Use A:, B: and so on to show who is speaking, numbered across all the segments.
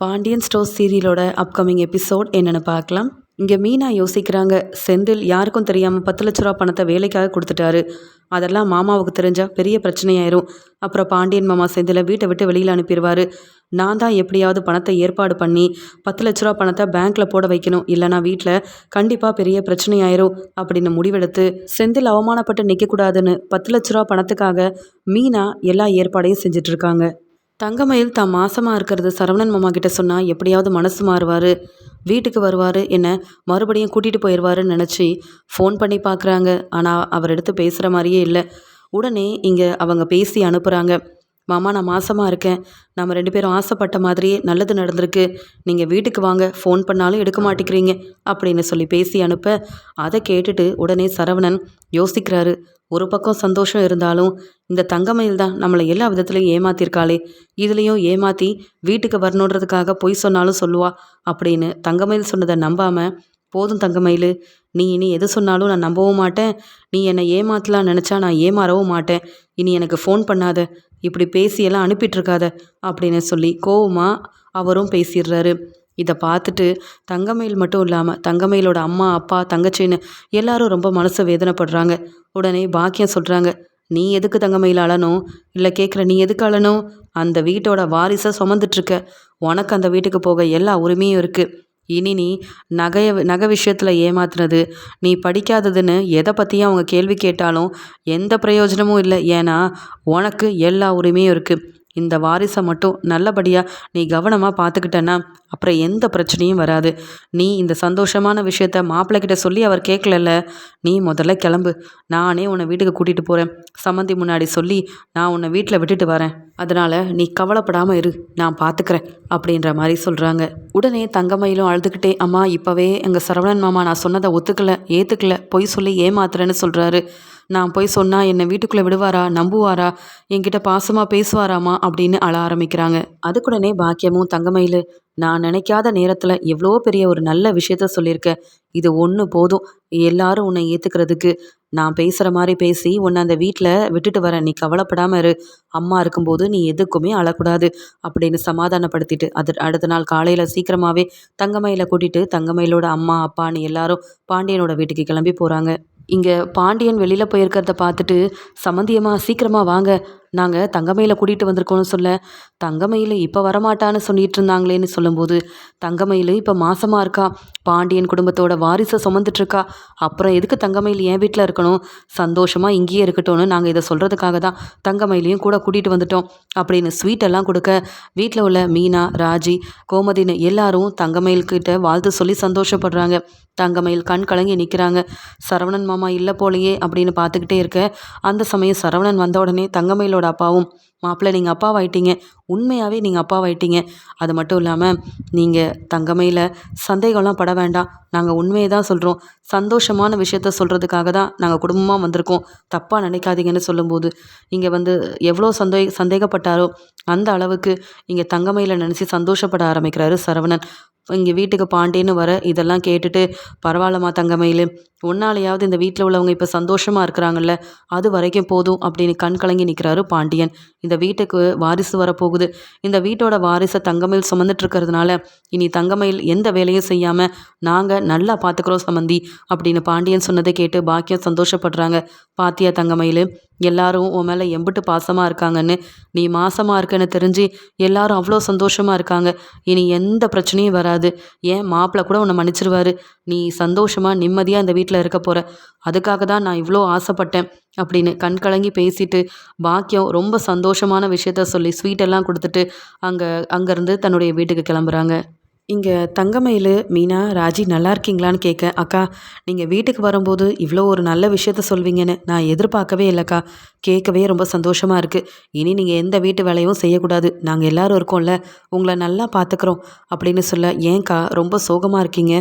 A: Pandian store சீரியலோட upcoming episode என்னென்னு பார்க்கலாம். இங்கே மீனா யோசிக்கிறாங்க செந்தில் யாருக்கும் தெரியாமல் பத்து லட்ச ரூபா பணத்தை வேலைக்காக கொடுத்துட்டாரு. அதெல்லாம் மாமாவுக்கு தெரிஞ்சால் பெரிய பிரச்சனையாயிரும். அப்புறம் பாண்டியன் மாமா செந்திலை வீட்டை விட்டு வெளியில் அனுப்பிடுவார். நான் தான் எப்படியாவது பணத்தை ஏற்பாடு பண்ணி பத்து லட்ச ரூபா பணத்தை பேங்க்கில் போட வைக்கணும். இல்லைனா வீட்டில் கண்டிப்பாக பெரிய பிரச்சனையாயிரும் அப்படின்னு முடிவெடுத்து செந்தில் அவமானப்பட்டு நிற்கக்கூடாதுன்னு பத்து லட்ச ரூபா பணத்துக்காக மீனா எல்லா ஏற்பாடையும் செஞ்சிட்ருக்காங்க தங்கமயில் தான் மாசமாக இருக்கிறது சரவணன் மாமா கிட்ட சொன்னால் எப்படியாவது மனசு மாறுவார். வீட்டுக்கு வருவார் என்ன மறுபடியும் கூட்டிகிட்டு போயிடுவாருன்னு நினச்சி ஃபோன் பண்ணி பார்க்குறாங்க ஆனால் அவர் எடுத்து பேசுகிற மாதிரியே இல்லை. உடனே இங்கே அவங்க பேசி அனுப்புகிறாங்க மாமா நான் மாசமாக இருக்கேன். நம்ம ரெண்டு பேரும் ஆசைப்பட்ட மாதிரியே நல்லது நடந்திருக்கு. நீங்கள் வீட்டுக்கு வாங்க ஃபோன் பண்ணாலும் எடுக்க மாட்டேங்கிறீங்க அப்படின்னு சொல்லி பேசி அனுப்ப அதை கேட்டுட்டு உடனே சரவணன் யோசிக்கிறாரு. ஒரு பக்கம் சந்தோஷம் இருந்தாலும் இந்த தங்கமயில் தான் நம்மளை எல்லா விதத்துலையும் ஏமாத்திருக்காளே. இதுலேயும் ஏமாற்றி வீட்டுக்கு வரணுன்றதுக்காக பொய் சொன்னாலும் சொல்லுவா அப்படின்னு தங்கமயில் சொன்னதை நம்பாமல் போதும் தங்கமயில் நீ இனி எது சொன்னாலும் நான் நம்பவும் மாட்டேன். நீ என்னை ஏமாத்தலாம் நினச்சா நான் ஏமாறவும் மாட்டேன். இனி எனக்கு ஃபோன் பண்ணாத. இப்படி பேசியெல்லாம் அனுப்பிட்டுருக்காத அப்படின்னு சொல்லி கோவமாக அவரும் பேசிடுறாரு. இதை பார்த்துட்டு தங்கமயில் மட்டும் இல்லாமல் தங்கமயிலோட அம்மா அப்பா தங்கச்சின்னு எல்லாரும் ரொம்ப மனசு வேதனைப்படுறாங்க. உடனே பாக்கியம் சொல்கிறாங்க நீ எதுக்கு தங்கமயில் அழணும்? இல்லை கேட்குற நீ எதுக்கு அழணும்? அந்த வீட்டோட வாரிசை சுமந்துட்டுருக்க உனக்கு அந்த வீட்டுக்கு போக எல்லா உரிமையும் இருக்குது இனி நீ நகைய நகை விஷயத்தில் ஏமாத்துறது நீ படிக்காததுன்னு எதை பற்றியும் அவங்க கேள்வி கேட்டாலும் எந்த பிரயோஜனமும் இல்லை. ஏன்னா உனக்கு எல்லா உரிமையும் இருக்குது இந்த வாரிசை மட்டும் நல்லபடியாக நீ கவனமாக பார்த்துக்கிட்டேன்னா அப்புறம் எந்த பிரச்சனையும் வராது. நீ இந்த சந்தோஷமான விஷயத்த மாப்பிள்ளைக்கிட்ட சொல்லி அவர் கேட்கலல்ல நீ முதல்ல கிளம்பு. நானே உன்னை வீட்டுக்கு கூட்டிகிட்டு போகிறேன் சம்மந்தி முன்னாடி சொல்லி நான் உன்னை வீட்டில் விட்டுட்டு வரேன். அதனால் நீ கவலைப்படாமல் இரு. நான் பார்த்துக்கிறேன் அப்படின்ற மாதிரி சொல்கிறாங்க உடனே தங்கமயிலும் அழுதுகிட்டே அம்மா இப்போவே எங்கள் சரவணன் மாமா நான் சொன்னதை ஒத்துக்கலை ஏற்றுக்கல பொய் சொல்லி ஏமாத்துறேன்னு சொல்கிறாரு நான் போய் சொன்னால் என்னை வீட்டுக்குள்ளே விடுவாரா? நம்புவாரா? என்கிட்ட பாசமாக பேசுவாராமா? அப்படின்னு அழ ஆரம்பிக்கிறாங்க. அதுக்குடனே பாக்கியமும் தங்கமயில் நான் நினைக்காத நேரத்தில் எவ்வளோ பெரிய ஒரு நல்ல விஷயத்த சொல்லியிருக்க. இது ஒன்று போதும். எல்லாரும் உன்னை ஏற்றுக்கிறதுக்கு நான் பேசுகிற மாதிரி பேசி உன்னை அந்த வீட்டில் விட்டுட்டு வரேன் நீ கவலைப்படாமல் இரு. அம்மா இருக்கும்போது நீ எதுக்குமே அழக்கூடாது அப்படின்னு சமாதானப்படுத்திட்டு அது அடுத்த நாள் காலையில் சீக்கிரமாகவே தங்கமயில கூட்டிகிட்டு தங்கமயிலோட அம்மா அப்பான்னு எல்லாரும் பாண்டியனோட வீட்டுக்கு கிளம்பி போகிறாங்க இங்கே பாண்டியன் வெளியில் போயிருக்கிறத பார்த்துட்டு சம்மந்தியம்மா சீக்கிரமாக வாங்க. நாங்கள் தங்கமயில கூட்டிகிட்டு வந்திருக்கோம்னு சொல்ல தங்கமயில் இப்போ வரமாட்டான்னு சொல்லிட்டு இருந்தாங்களேன்னு சொல்லும்போது தங்கமயில் இப்போ மாசமாக இருக்கா? பாண்டியன் குடும்பத்தோட வாரிசை சுமந்துட்டுருக்கா அப்புறம் எதுக்கு தங்கமயில் என் வீட்டில் இருக்கணும்? சந்தோஷமாக இங்கேயே இருக்கட்டும்னு நாங்கள் இதை சொல்கிறதுக்காக தான் தங்கமயிலையும் கூட கூட்டிகிட்டு வந்துட்டோம். அப்படின்னு ஸ்வீட் எல்லாம் கொடுக்க வீட்டில் உள்ள மீனா ராஜி கோமதின்னு எல்லாரும் தங்கமயில்கிட்ட வாழ்த்து சொல்லி சந்தோஷப்படுறாங்க. தங்கமயில் கண் கலங்கி நிற்கிறாங்க சரவணன் மாமா இல்லை போலையே அப்படின்னு பார்த்துக்கிட்டே இருக்க அந்த சமயம் சரவணன் வந்த உடனே தங்கமயிலோட அப்பாவும் மாப்பிள்ளை நீங்கள் அப்பாவாயிட்டீங்க. உண்மையாகவே நீங்கள் அப்பாவாயிட்டீங்க. அது மட்டும் இல்லாமல் நீங்கள் தங்கமையில் சந்தேகம்லாம் பட வேண்டாம். நாங்கள் உண்மையை தான் சொல்கிறோம் சந்தோஷமான விஷயத்த சொல்கிறதுக்காக தான் நாங்கள் குடும்பமாக வந்திருக்கோம். தப்பாக நினைக்காதீங்கன்னு சொல்லும்போது இங்கே வந்து எவ்வளோ சந்தே சந்தேகப்பட்டாரோ அந்த அளவுக்கு இங்கே தங்கமையில் நினச்சி சந்தோஷப்பட ஆரம்பிக்கிறாரு சரவணன். இங்கே வீட்டுக்கு பாண்டேன்னு வர இதெல்லாம் கேட்டுட்டு பரவாயில்லம்மா தங்கமயில். ஒன்னாலேயாவது இந்த வீட்டில் உள்ளவங்க இப்போ சந்தோஷமாக இருக்கிறாங்கல்ல அது வரைக்கும் போதும் அப்படின்னு கண் கலங்கி நிற்கிறாரு பாண்டியன். இந்த வீட்டுக்கு வாரிசு வரப்போகுது. இந்த வீட்டோட வாரிசை தங்கமயில் சுமந்துட்டு இருக்கிறதுனால இனி தங்கமயில் எந்த வேலையும் செய்யாமல் நாங்கள் நல்லா பார்த்துக்குறோம் சம்மந்தி அப்படின்னு பாண்டியன் சொன்னதை கேட்டு பாக்கியம் சந்தோஷப்படுறாங்க. பாத்தியா தங்கமயில் எல்லாரும் உன் மேலே எம்பிட்டு பாசமாக இருக்காங்கன்னு நீ மாசமாக இருக்கன்னு தெரிஞ்சு எல்லாரும் அவ்வளோ சந்தோஷமாக இருக்காங்க. இனி எந்த பிரச்சனையும் வராது. ஏன் மாப்பிள்ளை கூட உன்னை மன்னிச்சிருவாரு? நீ சந்தோஷமாக நிம்மதியாக இந்த வீட்டில் இருக்க போகிற அதுக்காக தான் நான் இவ்வளோ ஆசைப்பட்டேன். அப்படின்னு கண் கலங்கி பேசிட்டு பாக்கியம் ரொம்ப சந்தோஷமான விஷயத்த சொல்லி ஸ்வீட்டெல்லாம் கொடுத்துட்டு அங்கே அங்கேருந்து தன்னுடைய வீட்டுக்கு கிளம்புறாங்க. இங்கே தங்கமயில் மீனா ராஜி நல்லா இருக்கீங்களான்னு கேட்க அக்கா நீங்கள் வீட்டுக்கு வரும்போது இவ்வளோ ஒரு நல்ல விஷயத்த சொல்வீங்கன்னு நான் எதிர்பார்க்கவே இல்லைக்கா. கேட்கவே ரொம்ப சந்தோஷமாக இருக்குது இனி நீங்கள் எந்த வீட்டு வேலையும் செய்யக்கூடாது. நாங்கள் எல்லோரும் இருக்கோம்ல. உங்களை நல்லா பார்த்துக்குறோம் அப்படின்னு சொல்ல ஏன்க்கா ரொம்ப சோகமாக இருக்கீங்க.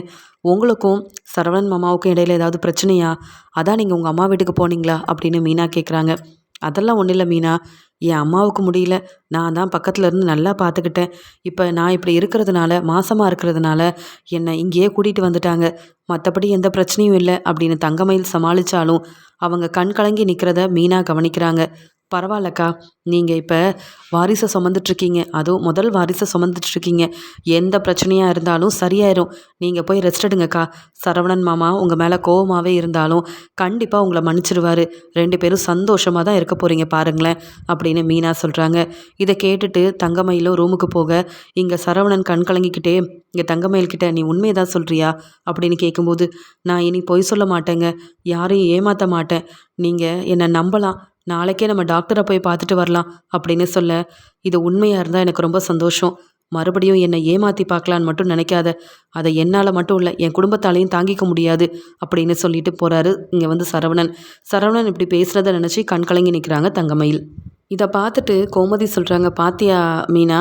A: உங்களுக்கும் சரவணன் மாமாவுக்கும் இடையில ஏதாவது பிரச்சனையா? அதான் நீங்கள் உங்கள் அம்மா வீட்டுக்கு போனீங்களா? அப்படின்னு மீனா கேட்குறாங்க அதெல்லாம் ஒன்றும் இல்லை மீனா. என் அம்மாவுக்கு முடியல. நான் தான் பக்கத்தில் இருந்து நல்லா பார்த்துக்கிட்டேன் இப்போ நான் இப்படி இருக்கிறதுனால மாசமாக இருக்கிறதுனால என்னை இங்கேயே கூட்டிகிட்டு வந்துட்டாங்க. மற்றபடி எந்த பிரச்சனையும் இல்லை அப்படின்னு தங்கமயில் சமாளித்தாலும் அவங்க கண் கலங்கி நிற்கிறத மீனா கவனிக்கிறாங்க. பரவாயில்லக்கா. நீங்கள் இப்போ வாரிசை சுமந்துட்ருக்கீங்க அதுவும் முதல் வாரிசை சுமந்துட்ருக்கீங்க எந்த பிரச்சனையாக இருந்தாலும் சரியாயிரும். நீங்கள் போய் ரெஸ்ட் எடுங்கக்கா. சரவணன் மாமா உங்கள் மேலே கோவமாகவே இருந்தாலும் கண்டிப்பாக உங்களை மன்னிச்சிடுவார் ரெண்டு பேரும் சந்தோஷமாக தான் இருக்க போகிறீங்க பாருங்களேன் அப்படின்னு மீனா சொல்கிறாங்க இதை கேட்டுட்டு தங்கமயிலும் ரூமுக்கு போக இங்கே சரவணன் கண் கலங்கிக்கிட்டே இங்கே தங்கமயில்கிட்ட நீ உண்மையை தான் சொல்கிறியா அப்படின்னு கேட்கும்போது நான் இனி பொய் சொல்ல மாட்டேங்க. யாரையும் ஏமாற்ற மாட்டேன். நீங்கள் என்னை நம்பலாம். நாளைக்கே நம்ம டாக்டரை போய் பார்த்துட்டு வரலாம் அப்படின்னு சொல்ல இது உண்மையாக இருந்தால் எனக்கு ரொம்ப சந்தோஷம். மறுபடியும் என்னை ஏமாற்றி பார்க்கலான்னு மட்டும் நினைக்காத. அதை என்னால் மட்டும் இல்லை என் குடும்பத்தாலையும் தாங்கிக்க முடியாது அப்படின்னு சொல்லிட்டு போகிறாரு இங்கே வந்து சரவணன். சரவணன் இப்படி பேசுகிறத நினச்சி கண் கலங்கி நிற்கிறாங்க தங்கமயில். இதை பார்த்துட்டு கோமதி சொல்கிறாங்க பாத்தியா மீனா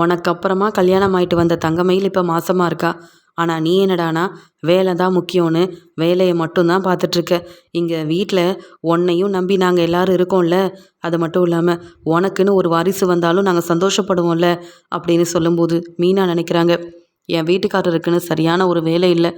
A: உனக்கு அப்புறமா கல்யாணம் ஆயிட்டு வந்த தங்கமயில் இப்போ மாசமாக இருக்கா? ஆனால் நீ என்னடானா? வேலை தான் முக்கியம்னு வேலையை மட்டும்தான் பார்த்துட்ருக்க. இங்கே வீட்டில் உன்னையும் நம்பி நாங்கள் எல்லோரும் இருக்கோம்ல. அது மட்டும் இல்லாமல் உனக்குன்னு ஒரு வாரிசு வந்தாலும் நாங்கள் சந்தோஷப்படுவோம்ல அப்படின்னு சொல்லும்போது மீனா நினைக்கிறாங்க. என் வீட்டுக்காரருக்குன்னு சரியான ஒரு வேலை இல்லை.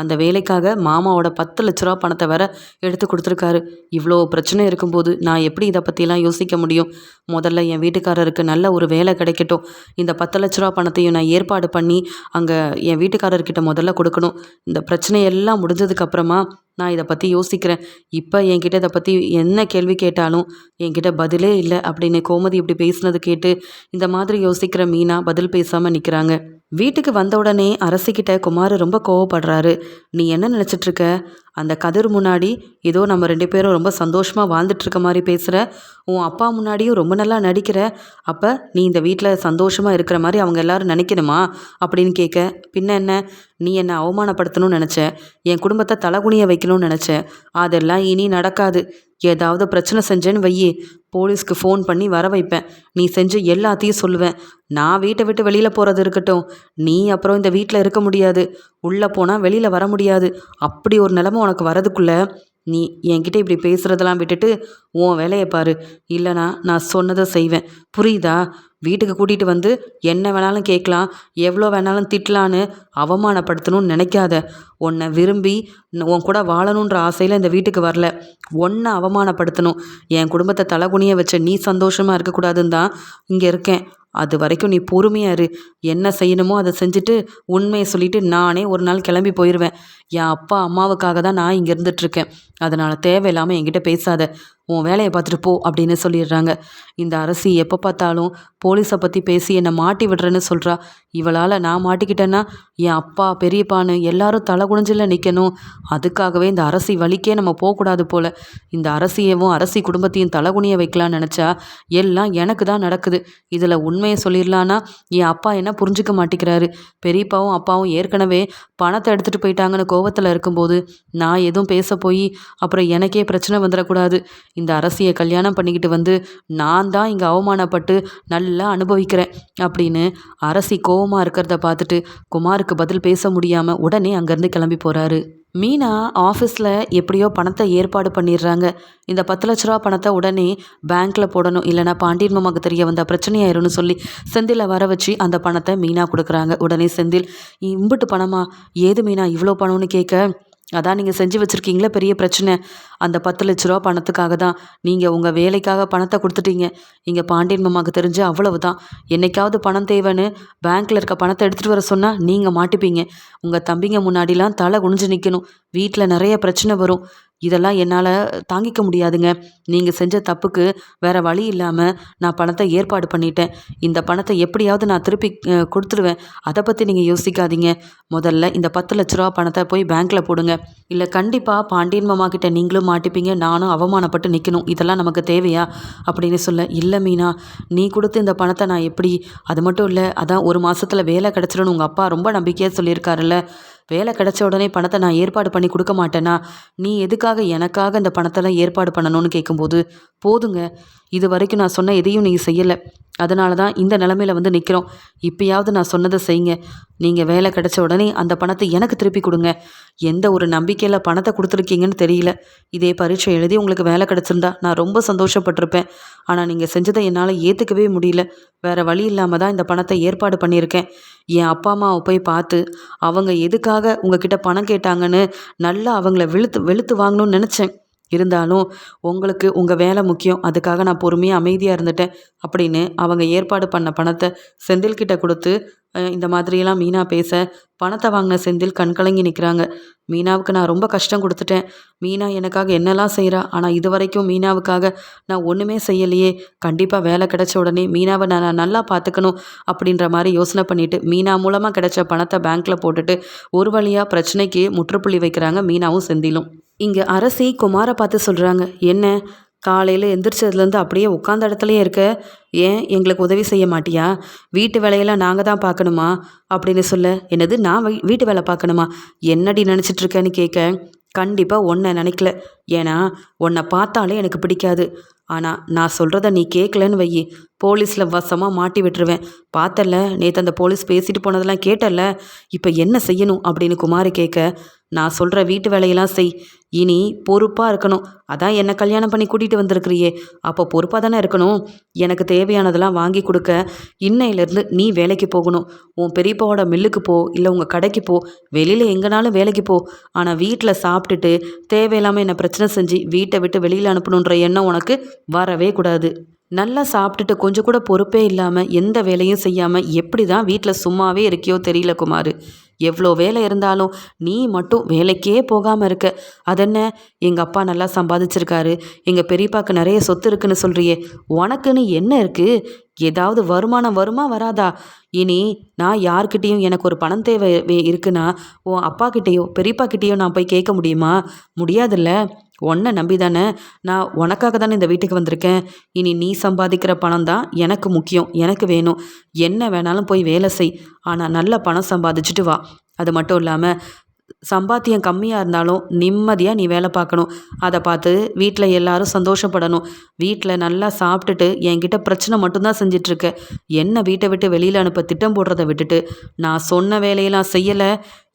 A: அந்த வேலைக்காக மாமாவோட பத்து லட்ச ரூபா பணத்தை வேற எடுத்து கொடுத்துருக்காரு. இவ்வளோ பிரச்சனை இருக்கும்போது நான் எப்படி இதை பற்றிலாம் யோசிக்க முடியும்? முதல்ல என் வீட்டுக்காரருக்கு நல்ல ஒரு வேலை கிடைக்கட்டும். இந்த பத்து லட்ச ரூபா பணத்தையும் நான் ஏற்பாடு பண்ணி அங்கே என் வீட்டுக்காரர்கிட்ட முதல்ல கொடுக்கணும். இந்த பிரச்சனையெல்லாம் முடிஞ்சதுக்கப்புறமா நான் இதை பற்றி யோசிக்கிறேன். இப்போ என்கிட்ட இதை பற்றி என்ன கேள்வி கேட்டாலும் என்கிட்ட பதிலே இல்லை அப்படின்னு கோமதி இப்படி பேசுனது கேட்டு இந்த மாதிரி யோசிக்கிற மீனா பதில் பேசாமல் நிற்கிறாங்க வீட்டுக்கு வந்த உடனே அரசிக்கிட்ட குமார் ரொம்ப கோவப்படுறாரு. நீ என்ன நினச்சிட்ருக்க? அந்த கதிர் முன்னாடி ஏதோ நம்ம ரெண்டு பேரும் ரொம்ப சந்தோஷமாக வாழ்ந்துட்டுருக்க மாதிரி பேசுகிற உன் அப்பா முன்னாடியும் ரொம்ப நல்லா நடிக்கிற. அப்போ நீ இந்த வீட்டில் சந்தோஷமாக இருக்கிற மாதிரி அவங்க எல்லாரும் நினைக்கணுமா? அப்படின்னு கேட்க பின்ன என்ன? நீ என்னை அவமானப்படுத்தணும்னு நினச்ச? என் குடும்பத்தை தலகுனிய வைக்கணும்னு நினச்ச? அதெல்லாம் இனி நடக்காது. ஏதாவது பிரச்சனை செஞ்சேன்னு வையே. போலீஸ்க்கு ஃபோன் பண்ணி வர வைப்பேன். நீ செஞ்ச எல்லாத்தையும் சொல்லுவேன். நான் வீட்டை விட்டு வெளியில் போகிறது இருக்கட்டும். நீ அப்புறம் இந்த வீட்டில் இருக்க முடியாது. உள்ளே போனால் வெளியில் வர முடியாது. அப்படி ஒரு நிலமை உனக்கு வரதுக்குள்ளே நீ என்கிட்ட இப்படி பேசுகிறதெல்லாம் விட்டுட்டு உன் வேலையை பாரு. இல்லைனா நான் சொன்னதை செய்வேன். புரியுதா? வீட்டுக்கு கூட்டிகிட்டு வந்து என்ன வேணாலும் கேட்கலாம் எவ்வளோ வேணாலும் திட்டலான்னு அவமானப்படுத்தணும்னு நினைக்காத. உன்னை விரும்பி உன் கூட வாழணுன்ற ஆசையில் இந்த வீட்டுக்கு வரல. ஒன்றை அவமானப்படுத்தணும். என் குடும்பத்தை தலைகுனிய வச்ச நீ சந்தோஷமாக இருக்கக்கூடாதுன்னு தான் இங்கே இருக்கேன். அது வரைக்கும் நீ பொறுமையாக இரு. என்ன செய்யணுமோ அதை செஞ்சுட்டு உண்மையை சொல்லிவிட்டு நானே ஒரு நாள் கிளம்பி போயிடுவேன் என் அப்பா அம்மாவுக்காக தான் நான் இங்கே இருந்துகிட்ருக்கேன் அதனால் தேவையில்லாமல் என்கிட்ட பேசாத. உன் வேலையை பார்த்துட்டு போ அப்படின்னு சொல்லிடுறாங்க. இந்த அரசி எப்போ பார்த்தாலும் போலீஸை பற்றி பேசி என்னை மாட்டி விடுறேன்னு சொல்கிறா இவளால் நான் மாட்டிக்கிட்டேன்னா என் அப்பா பெரியப்பான்னு எல்லாரும் தலை குனிஞ்சில் நிற்கணும் அதுக்காகவே இந்த அரசி வழிக்கே நம்ம போகக்கூடாது போல். இந்த அரசியவும் அரசி குடும்பத்தையும் தலைகுனிய வைக்கலான்னு நினச்சா எல்லாம் எனக்கு தான் நடக்குது. இதில் உண்மை உண்மையை சொல்லிடலான்னா என் அப்பா என்ன புரிஞ்சுக்க மாட்டேங்கிறாரு. பெரியப்பாவும் அப்பாவும் ஏற்கனவே பணத்தை எடுத்துகிட்டு போயிட்டாங்கன்னு கோவத்தில் இருக்கும்போது நான் எதுவும் பேச போய் அப்புறம் எனக்கே பிரச்சனை வந்துடக்கூடாது. இந்த அரசியை கல்யாணம் பண்ணிக்கிட்டு வந்து நான் தான் இங்கே அவமானப்பட்டு நல்லா அனுபவிக்கிறேன் அப்படின்னு அரசி கோவமாக இருக்கிறத பார்த்துட்டு குமாருக்கு பதில் பேச முடியாமல் உடனே அங்கேருந்து கிளம்பி போகிறாரு மீனா ஆஃபீஸில் எப்படியோ பணத்தை ஏற்பாடு பண்ணிடுறாங்க. இந்த பத்து லட்ச ரூபா பணத்தை உடனே பேங்க்கில் போடணும் இல்லைனா பாண்டியன் மாமாவுக்கு தெரிய வந்த பிரச்சனையாயிரும்னு சொல்லி செந்திலை வர வச்சு அந்த பணத்தை மீனா கொடுக்குறாங்க. உடனே செந்தில் இம்புட்டு பணமா? ஏது மீனா இவ்வளோ பணம்னு கேட்க? அதான் நீங்கள் செஞ்சு வச்சுருக்கீங்களே பெரிய பிரச்சனை. அந்த பத்து லட்ச ரூபா பணத்துக்காக தான் நீங்கள் உங்கள் வேலைக்காக பணத்தை கொடுத்துட்டீங்க. இங்கே பாண்டியன் மாமாவுக்கு தெரிஞ்சு அவ்வளவு தான் என்றைக்காவது பணம் தேவைன்னு பேங்க்கில் இருக்க பணத்தை எடுத்துகிட்டு வர சொன்னால் நீங்கள் மாட்டிப்பீங்க. உங்கள் தம்பிங்க முன்னாடிலாம் தலை குனிஞ்சு நிற்கணும் வீட்டில் நிறைய பிரச்சனை வரும். இதெல்லாம் என்னால் தாங்கிக்க முடியாதுங்க. நீங்கள் செஞ்ச தப்புக்கு வேறு வழி இல்லாமல் நான் பணத்தை ஏற்பாடு பண்ணிட்டேன். இந்த பணத்தை எப்படியாவது நான் திருப்பி கொடுத்துருவேன். அதை பற்றி நீங்கள் யோசிக்காதீங்க. முதல்ல இந்த பத்து லட்ச ரூபா பணத்தை போய் பேங்க்கில் போடுங்க. இல்லை கண்டிப்பாக பாண்டியன் மாமா கிட்ட நீங்களும் மாட்டிப்பீங்க. நானும் அவமானப்பட்டு நிற்கணும் இதெல்லாம் நமக்கு தேவையா? அப்படின்னு சொல்ல இல்லை மீனா நீ கொடுத்து இந்த பணத்தை நான் எப்படி? அது மட்டும் இல்லை அதான் ஒரு மாதத்தில் வேலை கிடச்சிடணும் உங்கள் அப்பா ரொம்ப நம்பிக்கையாக சொல்லியிருக்காருல்ல. வேலை கிடைச்ச உடனே பணத்தை நான் ஏற்பாடு பண்ணி கொடுக்க மாட்டேனா? நீ எதுக்காக எனக்காக இந்த பணத்தெல்லாம் ஏற்பாடு பண்ணணும்னு கேட்கும்போது போதுங்க இது வரைக்கும் நான் சொன்ன எதையும் நீங்கள் செய்யலை. அதனால தான் இந்த நிலமையில வந்து நிற்கிறோம் இப்பயாவது நான் சொன்னதை செய்யுங்க. நீங்கள் வேலை கிடைச்ச உடனே அந்த பணத்தை எனக்கு திருப்பி கொடுங்க. எந்த ஒரு நம்பிக்கையில் பணத்தை கொடுத்துருக்கீங்கன்னு தெரியல. இதே பரீட்சை எழுதி உங்களுக்கு வேலை கிடச்சிருந்தா நான் ரொம்ப சந்தோஷப்பட்டிருப்பேன். ஆனால் நீங்கள் செஞ்சதை என்னால் ஏற்றுக்கவே முடியல. வேறு வழி இல்லாமல் தான் இந்த பணத்தை ஏற்பாடு பண்ணியிருக்கேன். என் அப்பா அம்மாவை போய் பார்த்து அவங்க எதுக்காக உங்ககிட்ட பணம் கேட்டாங்கன்னு நல்லா அவங்கள வெளுத்து வெளுத்து வாங்கணும்னு நினச்சேன். இருந்தாலும் உங்களுக்கு உங்கள் வேலை முக்கியம். அதுக்காக நான் பொறுமையாக அமைதியாக இருந்துட்டேன் அப்படின்னு அவங்க ஏற்பாடு பண்ண பணத்தை செந்தில்கிட்ட கொடுத்து இந்த மாதிரியெல்லாம் மீனா பேச பணத்தை வாங்கின செந்தில் கண்கலங்கி நிற்கிறாங்க மீனாவுக்கு நான் ரொம்ப கஷ்டம் கொடுத்துட்டேன். மீனா எனக்காக என்னெல்லாம் செய்கிறா ஆனால் இது வரைக்கும் மீனாவுக்காக நான் ஒன்றுமே செய்யலையே. கண்டிப்பாக வேலை கிடைச்ச உடனே மீனாவை நான் நல்லா பார்த்துக்கணும் அப்படின்ற மாதிரி யோசனை பண்ணிவிட்டு மீனா மூலமாக கிடைச்ச பணத்தை பேங்க்கில் போட்டுட்டு ஒரு வழியாக பிரச்சனைக்கு முற்றுப்புள்ளி வைக்கிறாங்க மீனாவும் செந்திலும். இங்கே அரசி குமாரை பார்த்து சொல்கிறாங்க என்ன? காலையில் எந்திரிச்சதுலேருந்து அப்படியே உட்காந்த இடத்துலையும் இருக்க. ஏன் எங்களுக்கு உதவி செய்ய மாட்டியா? வீட்டு வேலையெல்லாம் நாங்கள் தான் பார்க்கணுமா? அப்படின்னு சொல்ல. என்னது நான் வீ- வீட்டு வேலை பார்க்கணுமா? என்னடி நினச்சிட்ருக்கேன்னு கேட்க கண்டிப்பாக உன்னை நினைக்கல. ஏன்னா உன்னை பார்த்தாலே எனக்கு பிடிக்காது. ஆனால் நான் சொல்கிறத நீ கேட்கலன்னு வையி. போலீஸில் வசமாக மாட்டி விட்டுருவேன். பார்த்தல்ல நேற்று அந்த போலீஸ் பேசிட்டு போனதெல்லாம் கேட்டல்ல. இப்போ என்ன செய்யணும்? அப்படின்னு குமாரி கேட்க நான் சொல்கிற வீட்டு வேலையெல்லாம் செய். இனி பொறுப்பாக இருக்கணும். அதான் என்னை கல்யாணம் பண்ணி கூட்டிகிட்டு வந்திருக்கிறியே. அப்போ பொறுப்பாக தானே இருக்கணும். எனக்கு தேவையானதெல்லாம் வாங்கி கொடுக்க. இன்னையிலேருந்து நீ வேலைக்கு போகணும். உன் பெரியப்பாவோட மில்லுக்கு போ இல்லை உங்கள் கடைக்கு போ. வெளியில் எங்கேனாலும் வேலைக்கு போ. ஆனால் வீட்டில் சாப்பிட்டுட்டு தேவையில்லாமல் என்னை பிரச்சனை செஞ்சு வீட்டை விட்டு வெளியில் அனுப்பணுன்ற எண்ணம் உனக்கு வரவே கூடாது. நல்லா சாப்பிட்டுட்டு கொஞ்சம் கூட பொறுப்பே இல்லாமல் எந்த வேலையும் செய்யாமல் எப்படி தான் வீட்டில் சும்மாவே இருக்கியோ தெரியல குமார். எவ்வளோ வேலை இருந்தாலும் நீ மட்டும் வேலைக்கே போகாமல் இருக்க. அதென்ன? எங்கள் அப்பா நல்லா சம்பாதிச்சிருக்காரு. எங்கள் பெரியப்பாக்கு நிறைய சொத்து இருக்குன்னு சொல்கிறியே உனக்குன்னு என்ன இருக்குது ஏதாவது வருமானம் வருமா வராதா? இனி நான் யார்கிட்டேயும் எனக்கு ஒரு பணம் தேவை இருக்குன்னா உன் அப்பாக்கிட்டேயோ பெரியப்பாக்கிட்டேயோ நான் போய் கேட்க முடியுமா? முடியாதுல்ல? உன்னை நம்பி தானே நான் உனக்காக தானே இந்த வீட்டுக்கு வந்திருக்கேன். இனி நீ சம்பாதிக்கிற பணம் தான் எனக்கு முக்கியம். எனக்கு வேணும். என்ன வேணாலும் போய் வேலை செய். ஆனால் நல்ல பணம் சம்பாதிச்சுட்டு வா. அது மட்டும் இல்லாமல் சம்பாத்தியம் கம்மியாக இருந்தாலும் நிம்மதியாக நீ வேலை பார்க்கணும். அதை பார்த்து வீட்டில் எல்லாரும் சந்தோஷப்படணும். வீட்டில் நல்லா சாப்பிட்டுட்டு என்கிட்ட பிரச்சனை மட்டும்தான் செஞ்சிட்ருக்க. என்ன வீட்டை விட்டு வெளியில் அனுப்ப திட்டம் போடுறத விட்டுட்டு நான் சொன்ன வேலையெல்லாம் செய்யலை.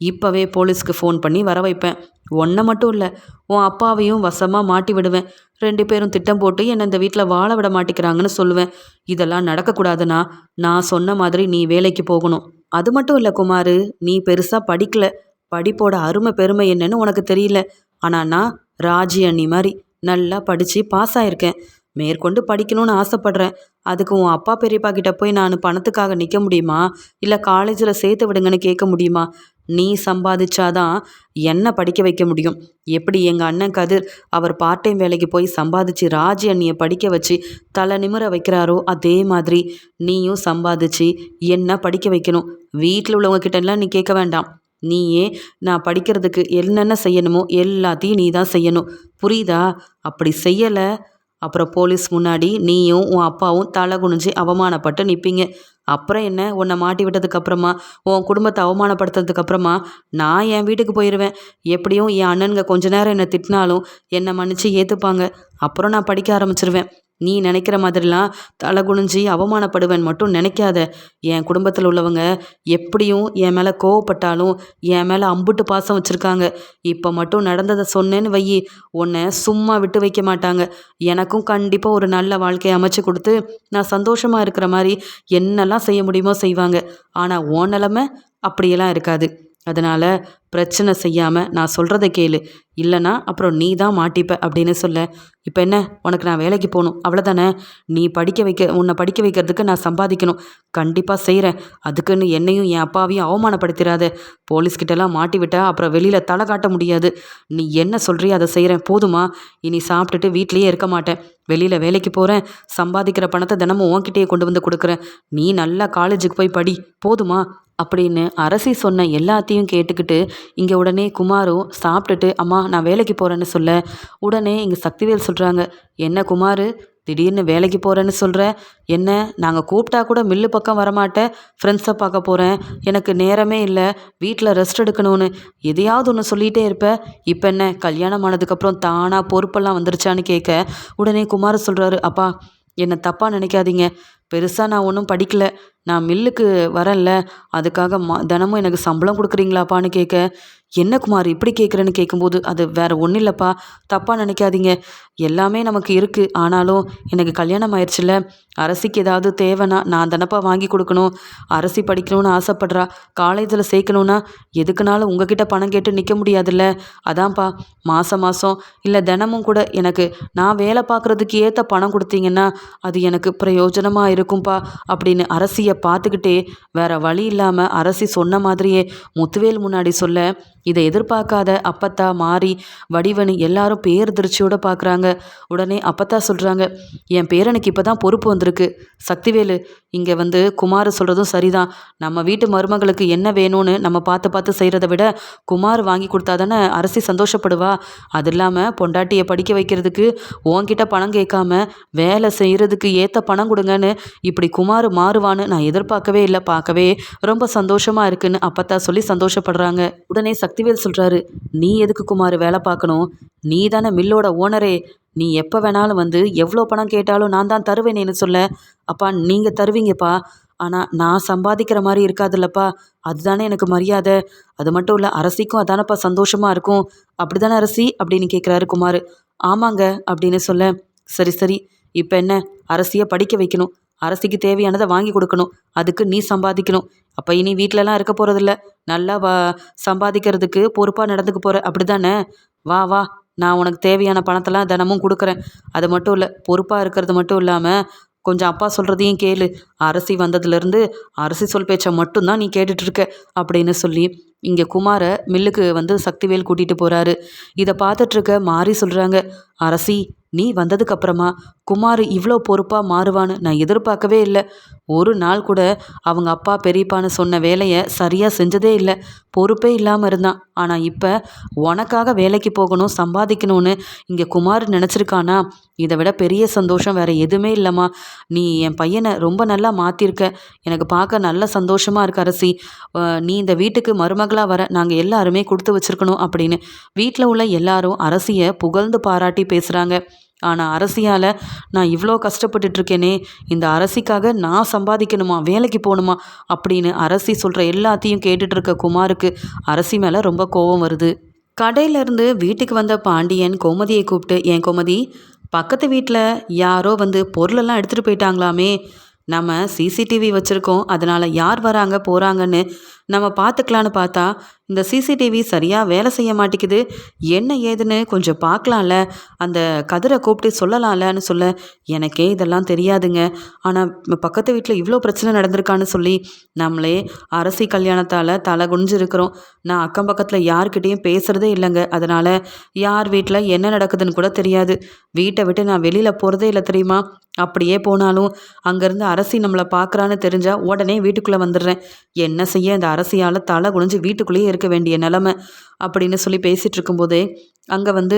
A: இப்போவே போலீஸ்க்கு ஃபோன் பண்ணி வர வைப்பேன். ஒன்றை மட்டும் இல்லை உன் அப்பாவையும் வசமாக மாட்டி விடுவேன். ரெண்டு பேரும் திட்டம் போட்டு என்னை இந்த வீட்டில் வாழ விட மாட்டேங்கிறாங்கன்னு சொல்லுவேன். இதெல்லாம் நடக்கக்கூடாதுன்னா நான் சொன்ன மாதிரி நீ வேலைக்கு போகணும். அது மட்டும் இல்லை குமார் நீ பெருசாக படிக்கலை. படிப்போட அருமை பெருமை என்னன்னு உனக்கு தெரியல. ஆனால் நான் ராஜி அண்ணி மாதிரி நல்லா படித்து பாஸ் ஆயிருக்கேன். மேற்கொண்டு படிக்கணும்னு ஆசைப்பட்றேன். அதுக்கு உன் அப்பா பெரியப்பா கிட்ட போய் நான் பணத்துக்காக நிற்க முடியுமா? இல்லை காலேஜில் சேர்த்து விடுங்கன்னு கேட்க முடியுமா? நீ சம்பாதிச்சாதான் என்ன படிக்க வைக்க முடியும். எப்படி எங்கள் அண்ணன் கதிர் அவர் பார்ட் டைம் வேலைக்கு போய் சம்பாதிச்சு ராஜி அண்ணியை படிக்க வச்சு தலை நிமிர வைக்கிறாரோ அதே மாதிரி நீயும் சம்பாதிச்சு என்ன படிக்க வைக்கணும். வீட்டில் உள்ளவங்க கிட்டலாம் நீ கேட்க வேண்டாம். நீயே நான் படிக்கிறதுக்கு என்னென்ன செய்யணுமோ எல்லாத்தையும் நீ தான் செய்யணும். புரியுதா? அப்படி செய்யலை. அப்புறம் போலீஸ் முன்னாடி நீயும் உன் அப்பாவும் தலை குனிஞ்சு அவமானப்பட்டு நிற்பீங்க அப்புறம் என்ன? உன்னை மாட்டி விட்டதுக்கப்புறமா உன் குடும்பத்தை அவமானப்படுத்துறதுக்கப்புறமா நான் என் வீட்டுக்கு போயிடுவேன் எப்படியும் என் அண்ணனுங்க கொஞ்ச நேரம் என்னை திட்டினாலும் என்னை மன்னிச்சு ஏற்றுப்பாங்க அப்புறம் நான் படிக்க ஆரம்பிச்சிருவேன். நீ நினைக்கிற மாதிரிலாம் தலை குனிஞ்சி அவமானப்படுவேன் மட்டும் நினைக்காத. என் குடும்பத்தில் உள்ளவங்க எப்படியும் என் மேலே கோவப்பட்டாலும் என் மேலே அம்புட்டு பாசம் வச்சுருக்காங்க. இப்போ மட்டும் நடந்ததை சொன்னேன்னு வையி உன்னை சும்மா விட்டு வைக்க மாட்டாங்க. எனக்கும் கண்டிப்பாக ஒரு நல்ல வாழ்க்கையை அமைச்சு கொடுத்து நான் சந்தோஷமாக இருக்கிற மாதிரி என்னெல்லாம் செய்ய முடியுமோ செய்வாங்க. ஆனால் உன் நிலமை அப்படியெல்லாம் இருக்காது. அதனால் பிரச்சனை செய்யாமல் நான் சொல்கிறத கேளு. இல்லைனா அப்புறம் நீ தான் மாட்டிப்ப அப்படின்னு சொல்ல. இப்போ என்ன? உனக்கு நான் வேலைக்கு போகணும். அவ்வளோதானே நீ படிக்க வைக்க உன்னை படிக்க வைக்கிறதுக்கு நான் சம்பாதிக்கணும். கண்டிப்பாக செய்கிறேன் அதுக்குன்னு என்னையும் என் அப்பாவையும் அவமானப்படுத்திடாத போலீஸ்கிட்டலாம் மாட்டி விட்டா அப்புறம் வெளியில் தலை காட்ட முடியாது. நீ என்ன சொல்கிறியோ அதை செய்கிறேன் போதுமா? இனி சாப்பிட்டுட்டு வீட்லேயே இருக்க மாட்டேன். வெளியில் வேலைக்கு போகிறேன் சம்பாதிக்கிற பணத்தை தினமும் உன்கிட்டயே கொண்டு வந்து கொடுக்குறேன். நீ நல்லா காலேஜுக்கு போய் படி. போதுமா? அப்படின்னு அரசி சொன்ன எல்லாத்தையும் கேட்டுக்கிட்டு இங்கே உடனே குமாரும் சாப்பிட்டுட்டு அம்மா நான் வேலைக்கு போகிறேன்னு சொல்ல. உடனே இங்கே சக்திவேல் சொல்கிறாங்க என்ன குமார் திடீர்னு வேலைக்கு போகிறேன்னு சொல்கிற என்ன நாங்கள் கூப்பிட்டா கூட மில்லு பக்கம் வரமாட்டேன் ஃப்ரெண்ட்ஸை பார்க்க போகிறேன் எனக்கு நேரமே இல்லை வீட்டில் ரெஸ்ட் எடுக்கணும்னு. எதையாவது ஒன்று சொல்லிகிட்டே இருப்பேன் இப்போ என்ன கல்யாணம் ஆனதுக்கப்புறம் தானாக பொறுப்பெல்லாம் வந்துருச்சான்னு கேட்க உடனே குமார் சொல்கிறாரு அப்பா என்னை தப்பாக நினைக்காதீங்க. பெருசாக நான் ஒன்றும் படிக்கல. நான் மில்லுக்கு வரேன்ல. அதுக்காக மா தினமும் எனக்கு சம்பளம் கொடுக்குறீங்களாப்பான்னு கேட்க. என்ன குமார் இப்படி கேட்குறேன்னு கேட்கும்போது அது வேற ஒன்றும் இல்லைப்பா. தப்பாக நினைக்காதீங்க. எல்லாமே நமக்கு இருக்குது ஆனாலும் எனக்கு கல்யாணம் ஆயிடுச்சுல அரசிக்கு ஏதாவது தேவைன்னா நான் தானப்பா வாங்கி கொடுக்கணும். அரசி படிக்கணும்னு ஆசைப்படுறா. காலேஜில் சேர்க்கணுன்னா எதுக்குனாலும் உங்ககிட்ட பணம் கேட்டு நிற்க முடியாதுல்ல. அதான்ப்பா மாதம் மாதம் இல்லை தினமும் கூட எனக்கு நான் வேலை பார்க்குறதுக்கு ஏற்ற பணம் கொடுத்தீங்கன்னா அது எனக்கு பிரயோஜனமாக இருக்கும்ப்பா அப்படின்னு அரசியை பார்த்துக்கிட்டே வேற வழி இல்லாமல் அரசி சொன்ன மாதிரியே முத்துவேல் முன்னாடி சொல்ல இதை எதிர்பார்க்காத அப்பத்தா மாறி வடிவனு எல்லாரும் பேர்திருச்சியோட பார்க்குறாங்க உடனே அப்பத்தா சொல்கிறாங்க என் பேரனுக்கு இப்போ தான் பொறுப்பு வந்திருக்கு. சக்திவேலு இங்கே வந்து குமார் சொல்கிறதும் சரிதான். நம்ம வீட்டு மருமகளுக்கு என்ன வேணும்னு நம்ம பார்த்து பார்த்து செய்கிறத விட குமார் வாங்கி கொடுத்தா தானே அரசி சந்தோஷப்படுவா? அது இல்லாமல் பொண்டாட்டியை படிக்க வைக்கிறதுக்கு உன்கிட்ட பணம் கேட்காம வேலை செய்கிறதுக்கு ஏற்ற பணம் கொடுங்கன்னு இப்படி குமார் மாறுவான்னு நான் எதிர்பார்க்கவே இல்லை. பார்க்கவே ரொம்ப சந்தோஷமாக இருக்குன்னு அப்பத்தா சொல்லி சந்தோஷப்படுறாங்க. உடனே சக்திவேல் சொல்கிறாரு நீ எதுக்கு குமார் வேலை பார்க்கணும்? நீ தானே மில்லோட ஓனரே நீ எப்போ வேணாலும் வந்து எவ்வளோ பணம் கேட்டாலும் நான் தான் தருவேனேன்னு சொல்ல அப்பா நீங்கள் தருவீங்கப்பா. ஆனால் நான் சம்பாதிக்கிற மாதிரி இருக்காதுல்லப்பா. அதுதானே எனக்கு மரியாதை. அது மட்டும் இல்லை அரசிக்கும் அதானப்பா சந்தோஷமாக இருக்கும். அப்படி தானே அரசி? அப்படின்னு கேட்குறாரு குமார். ஆமாங்க அப்படின்னு சொல்ல சரி சரி. இப்போ என்ன? அரசியை படிக்க வைக்கணும். அரசிக்கு தேவையானதை வாங்கி கொடுக்கணும். அதுக்கு நீ சம்பாதிக்கணும். அப்போ இனி வீட்டிலலாம் இருக்க போகிறதில்ல நல்லா வா சம்பாதிக்கிறதுக்கு பொறுப்பாக நடந்துக்க போகிற அப்படி தானே வா வா. நான் உனக்கு தேவையான பணத்தெல்லாம் தினமும் கொடுக்குறேன். அது மட்டும் இல்லை பொறுப்பாக இருக்கிறது மட்டும் இல்லாமல் கொஞ்சம் அப்பா சொல்கிறதையும் கேளு. அரசி வந்ததுலேருந்து அரசி சொல் பேச்சை மட்டும்தான் நீ கேட்டுட்ருக்க அப்படின்னு சொல்லி இங்கே குமாரை மில்லுக்கு வந்து சக்திவேல் கூட்டிகிட்டு போகிறாரு இதை பார்த்துட்ருக்க மாறி சொல்கிறாங்க அரசி நீ வந்ததுக்கப்புறமா குமார் இவ்வளோ பொறுப்பாக மாறுவான்னு நான் எதிர்பார்க்கவே இல்லை. ஒரு நாள் கூட அவங்க அப்பா பெரியப்பான்னு சொன்ன வேலையை சரியாக செஞ்சதே இல்லை. பொறுப்பே இல்லாமல் இருந்தான். ஆனால் இப்போ உனக்காக வேலைக்கு போகணும் சம்பாதிக்கணும்னு இங்கே குமார் நினச்சிருக்கானா? இதை விட பெரிய சந்தோஷம் வேறு எதுவுமே இல்லைம்மா. நீ என் பையனை ரொம்ப நல்லா மாற்றிருக்க எனக்கு பார்க்க நல்ல சந்தோஷமாக இருக்க அரசி. நீ இந்த வீட்டுக்கு மருமகளாக வர நாங்கள் எல்லாருமே கொடுத்து வச்சுருக்கணும் அப்படின்னு. வீட்டில் உள்ள எல்லாரும் அரசியை புகழ்ந்து பாராட்டி பேசுகிறாங்க ஆனால் அரசியால் நான் இவ்வளோ கஷ்டப்பட்டுட்ருக்கேனே இந்த அரசிக்காக நான் சம்பாதிக்கணுமா வேலைக்கு போகணுமா அப்படின்னு அரசி சொல்கிற எல்லாத்தையும் கேட்டுட்ருக்க குமாருக்கு அரசி மேலே ரொம்ப கோபம் வருது. கடையிலேருந்து வீட்டுக்கு வந்த பாண்டியன் கோமதியை கூப்பிட்டு ஏன் கோமதி பக்கத்து வீட்டில் யாரோ வந்து பொருளெல்லாம் எடுத்துகிட்டு போயிட்டாங்களாமே நம்ம சிசிடிவி வச்சுருக்கோம் அதனால் யார் வராங்க போகிறாங்கன்னு நம்ம பார்த்துக்கலான்னு பார்த்தா இந்த சிசிடிவி சரியாக வேலை செய்ய மாட்டேங்குது. என்ன ஏதுன்னு கொஞ்சம் பார்க்கலாம்ல. அந்த கதிரை கூப்பிட்டு சொல்லலாம்லன்னு சொல்ல எனக்கே இதெல்லாம் தெரியாதுங்க. ஆனால் பக்கத்து வீட்டில் இவ்வளோ பிரச்சனை நடந்திருக்கான்னு சொல்லி நம்மளே அரசி கல்யாணத்தால் தலை குனிஞ்சிருக்கிறோம். நான் அக்கம் பக்கத்தில் யார்கிட்டேயும் பேசுகிறதே இல்லைங்க. அதனால் யார் வீட்டில் என்ன நடக்குதுன்னு கூட தெரியாது. வீட்டை விட்டு நான் வெளியில் போகிறதே இல்லை தெரியுமா? அப்படியே போனாலும் அங்கேருந்து அரசி நம்மளை பார்க்குறான்னு தெரிஞ்சால் உடனே வீட்டுக்குள்ளே வந்துடுறேன். என்ன செய்ய இந்த அரசியால் தலை குனிஞ்சு வீட்டுக்குள்ளேயே இருக்க வேண்டிய நிலமை அப்படின்னு சொல்லி பேசிகிட்டு இருக்கும்போதே அங்கே வந்து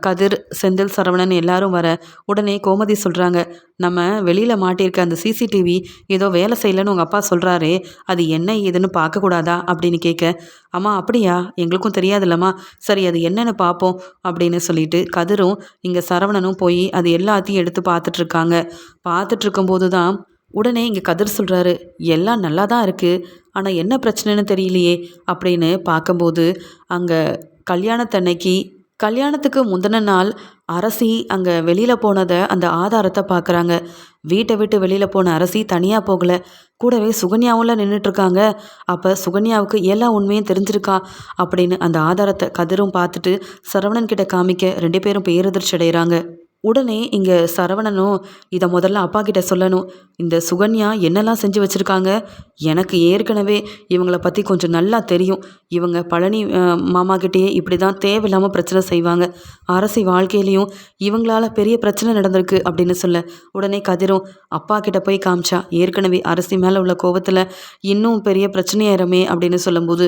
A: கதிர் செந்தில் சரவணன் எல்லாரும் வர உடனே கோமதி சொல்கிறாங்க நம்ம வெளியில் மாட்டியிருக்க அந்த சிசிடிவி ஏதோ வேலை செய்யலைன்னு உங்கள் அப்பா சொல்கிறாரே அது என்ன ஏதுன்னு பார்க்கக்கூடாதா அப்படின்னு கேட்க அம்மா அப்படியா? எங்களுக்கும் தெரியாதுல்லம்மா. சரி அது என்னென்னு பார்ப்போம் அப்படின்னு சொல்லிட்டு கதிரும் இங்கே சரவணனும் போய் அது எல்லாத்தையும் எடுத்து பார்த்துட்ருக்காங்க பார்த்துட்ருக்கும்போது தான் உடனே இங்கே கதிர் சொல்கிறாரு எல்லாம் நல்லா தான் இருக்குது ஆனால் என்ன பிரச்சனைன்னு தெரியலையே அப்படின்னு பார்க்கும்போது அங்கே கல்யாணத்தன்னைக்கு கல்யாணத்துக்கு முந்தின நாள் அரசி அங்கே வெளியில் போனதை அந்த ஆதாரத்தை பார்க்குறாங்க. வீட்டை விட்டு வெளியில் போன அரசி தனியாக போகலை கூடவே சுகன்யாவும்ல நின்றுட்டுருக்காங்க அப்போ சுகன்யாவுக்கு எல்லா உண்மையும் தெரிஞ்சிருக்கா அப்படின்னு அந்த ஆதாரத்தை கதிரும் பார்த்துட்டு சரவணன் கிட்ட காமிக்க ரெண்டு பேரும் பேரதிர்ச்சி அடைகிறாங்க உடனே இங்கே சரவணனும் இதை முதல்ல அப்பா கிட்ட சொல்லணும். இந்த சுகன்யா என்னெல்லாம் செஞ்சு வச்சுருக்காங்க? எனக்கு ஏற்கனவே இவங்களை பற்றி கொஞ்சம் நல்லா தெரியும். இவங்க பழனி மாமாக்கிட்டேயே மாமா கிட்டேயே இப்படி தான் தேவையில்லாமல் பிரச்சனை செய்வாங்க. அரசி வாழ்க்கையிலையும் இவங்களால பெரிய பிரச்சனை நடந்திருக்கு அப்படின்னு சொல்ல உடனே கதிரும் அப்பா கிட்ட போய் காமிச்சா ஏற்கனவே அரசி மேலே உள்ள கோபத்தில் இன்னும் பெரிய பிரச்சனையாயிருமே அப்படின்னு சொல்லும்போது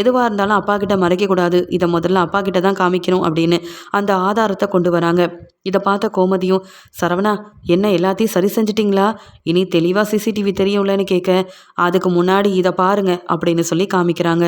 A: எதுவாக இருந்தாலும் அப்பா கிட்ட மறைக்கக்கூடாது இதை முதல்ல அப்பா கிட்ட தான் காமிக்கணும் அப்படின்னு அந்த ஆதாரத்தை கொண்டு வராங்க. இதை பார்த்த கோமதியும் சரவணா என்ன எல்லாத்தையும் சரி செஞ்சிட்டிங்களா? இனி தெளிவாக சிசிடிவி தெரியும்லன்னு கேட்க அதுக்கு முன்னாடி இதை பாருங்க அப்படின்னு சொல்லி காமிக்கிறாங்க.